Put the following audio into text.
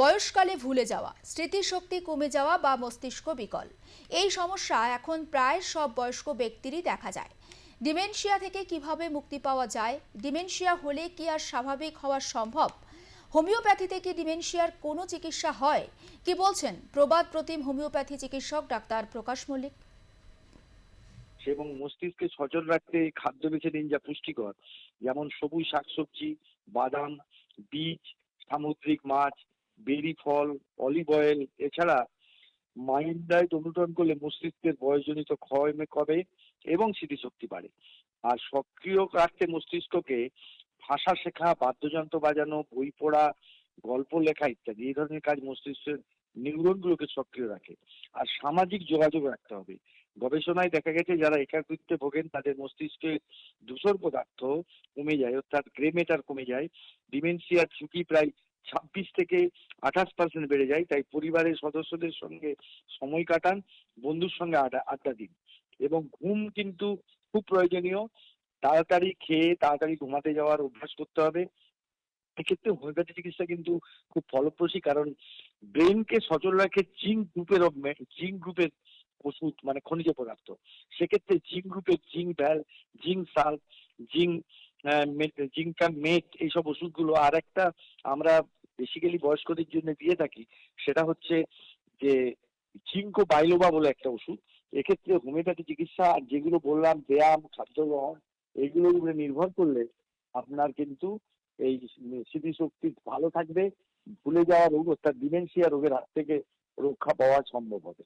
বয়সকালে ভুলে যাওয়া, স্মৃতিশক্তি কমে যাওয়া বা মস্তিষ্ক বিকল। এই সমস্যা এখন প্রায় সব বয়স্ক ব্যক্তিরই দেখা যায়। ডিমেনশিয়া থেকে কীভাবে মুক্তি পাওয়া যায়, ডিমেনশিয়া হলে কি আর স্বাভাবিক হওয়া সম্ভব হোমিওপ্যাথিতে কি ডিমেনশিয়ার কোনো চিকিৎসা হয়, কি বলছেন প্রবাদ প্রতিম হোমিওপ্যাথি চিকিৎসক ডাক্তার প্রকাশ মল্লিক? এবং মস্তিষ্কে সচল রাখতে খাদ্য বেছে নিন যা পুষ্টিকর, যেমন সবুজ শাকসবজি, বাদাম, বীজ, সামুদ্রিক মাছ বেরি ফল, অলিভ অয়েল, এছাড়া মাইন্ড ডায়েট অনুসরণ করলে মস্তিষ্কের বয়সজনিত ক্ষয় কমে এবং স্মৃতিশক্তি বাড়ে। আর সক্রিয় রাখতে মস্তিষ্ককে ভাষা শেখা, বাদ্যযন্ত্র বাজানো, বই পড়া, গল্প লেখা ইত্যাদি, এই ধরনের কাজ মস্তিষ্কের নিউরনগুলোকে সক্রিয় রাখে। আর সামাজিক যোগাযোগ রাখতে হবে। গবেষণায় দেখা গেছে, যারা একাকৃত্বে ভোগেন, তাদের মস্তিষ্কে দূষণ পদার্থ কমে যায়, অর্থাৎ গ্রে ম্যাটার কমে যায়। ডিমেনশিয়ার ঝুঁকি প্রায় ছাব্বিশ থেকে আঠাশ পার্সেন্ট বেড়ে যায়। তাই পরিবারের সদস্যদের সঙ্গে সময় কাটান, বন্ধুর সঙ্গে আড্ডা দিন। এবং ঘুম কিন্তু খুব প্রয়োজনীয়। তাড়াতাড়ি খেয়ে তাড়াতাড়ি ঘুমাতে যাওয়ার অভ্যাস করতে হবে। এক্ষেত্রে হোমিওপ্যাথি চিকিৎসা কিন্তু খুব ফলপ্রসী, কারণ ব্রেনকে সচল রাখে জিঙ্ক গ্রুপের জিঙ্ক গ্রুপের ওষুধ মানে খনিজ পদার্থ। সেক্ষেত্রে জিঙ্ক গ্রুপের জিঙ্ক ভ্যাল, জিঙ্ক সাল, জিঙ্ক জিঙ্কা মেট এইসব ওষুধগুলো আর একটা আমরা বেসিক্যালি বয়স্কদের জন্য দিয়ে থাকি। সেটা হচ্ছে যে জিঙ্কো বাইলোবা বলে একটা ওষুধ। এক্ষেত্রে হোমিওপ্যাথি চিকিৎসা আর যেগুলো বললাম, ব্যায়াম, খাদ্য গ্রহণ এইগুলোর উপরে নির্ভর করলে আপনার কিন্তু এই স্মৃতিশক্তি ভালো থাকবে। ভুলে যাওয়া রোগ অর্থাৎ ডিমেনশিয়া রোগের হাত থেকে রক্ষা পাওয়া সম্ভব হবে।